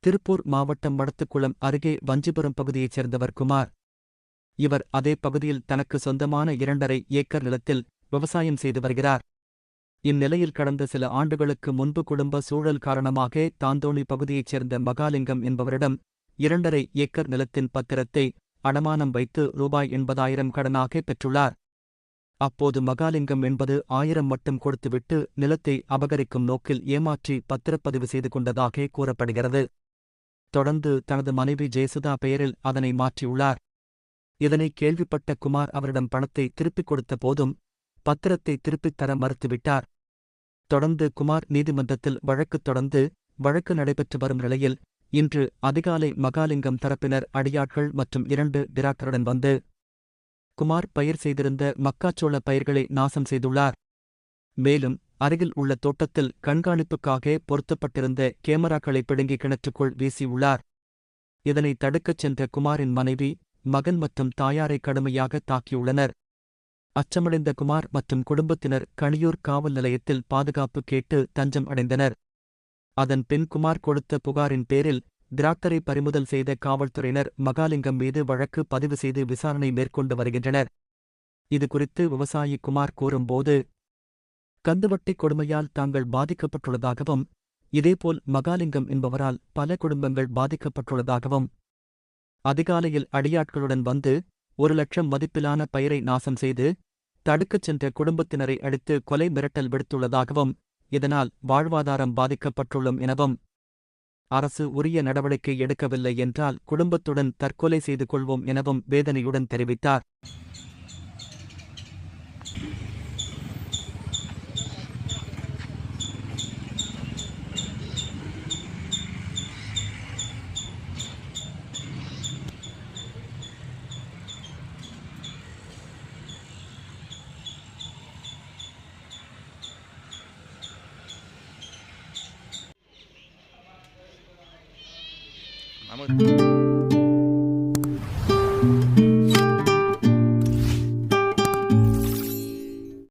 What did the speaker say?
திருப்பூர் மாவட்டம் மடத்துக்குளம் அருகே வஞ்சிபுரம் பகுதியைச் சேர்ந்தவர் குமார். இவர் அதே பகுதியில் தனக்கு சொந்தமான இரண்டரை ஏக்கர் நிலத்தில் விவசாயம் செய்து வருகிறார். இந்நிலையில் கடந்த சில ஆண்டுகளுக்கு முன்பு குடும்ப சூழல் காரணமாக தாந்தோணி பகுதியைச் சேர்ந்த மகாலிங்கம் என்பவரிடம் இரண்டரை ஏக்கர் நிலத்தின் பத்திரத்தை அடமானம் வைத்து ரூபாய் எண்பதாயிரம் கடனாக பெற்றுள்ளார். அப்போது மகாலிங்கம் என்பது ஆயிரம் மட்டும் கொடுத்துவிட்டு நிலத்தை அபகரிக்கும் நோக்கில் ஏமாற்றி பத்திரப்பதிவு செய்து கொண்டதாக கூறப்படுகிறது. தொடர்ந்து தனது மனைவி ஜெயசுதா பெயரில் அதனை மாற்றியுள்ளார். இதனை கேள்விப்பட்ட குமார் அவரிடம் பணத்தை திருப்பிக் கொடுத்த போதும் பத்திரத்தை திருப்பித் தர மறுத்துவிட்டார். தொடர்ந்து குமார் நீதிமன்றத்தில் வழக்கு தொடர்ந்து வழக்கு நடைபெற்று வரும் நிலையில் இன்று அதிகாலை மகாலிங்கம் தரப்பினர் அடியாட்கள் மற்றும் இரண்டு டிராக்டருடன் வந்து குமார் பயிர் செய்திருந்த மக்காச்சோள பயிர்களை நாசம் செய்துள்ளார். மேலும் அருகில் உள்ள தோட்டத்தில் கண்காணிப்புக்காக பொருத்தப்பட்டிருந்த கேமராக்களை பிடுங்கி கிணற்றுக்குள் வீசியுள்ளார். இதனை தடுக்கச் சென்ற குமாரின் மனைவி மகன் மற்றும் தாயாரை கடுமையாக தாக்கியுள்ளனர். அச்சமடைந்த குமார் மற்றும் குடும்பத்தினர் கணியூர் காவல் நிலையத்தில் பாதுகாப்பு கேட்டு தஞ்சம் அடைந்தனர். அதன் பின் குமார் கொடுத்த புகாரின் பேரில் டிராக்டரை பறிமுதல் செய்த காவல்துறையினர் மகாலிங்கம் மீது வழக்கு பதிவு செய்து விசாரணை மேற்கொண்டு வருகின்றனர். இதுகுறித்து விவசாயி குமார் கூறும்போது கந்துவட்டி கொடுமையால் தாங்கள் பாதிக்கப்பட்டுள்ளதாகவும் இதேபோல் மகாலிங்கம் என்பவரால் பல குடும்பங்கள் பாதிக்கப்பட்டுள்ளதாகவும் அதிகாலையில் அடியாட்களுடன் வந்து ஒரு லட்சம் மதிப்பிலான பயிரை நாசம் செய்து தடுக்கச் சென்ற குடும்பத்தினரை அடித்து கொலை மிரட்டல் விடுத்துள்ளதாகவும் இதனால் வாழ்வாதாரம் பாதிக்கப்பட்டுள்ளோம் எனவும் அரசு உரிய நடவடிக்கை எடுக்கவில்லை என்றால் குடும்பத்துடன் தற்கொலை செய்து கொள்வோம் எனவும் வேதனையுடன் தெரிவித்தார். Vamos.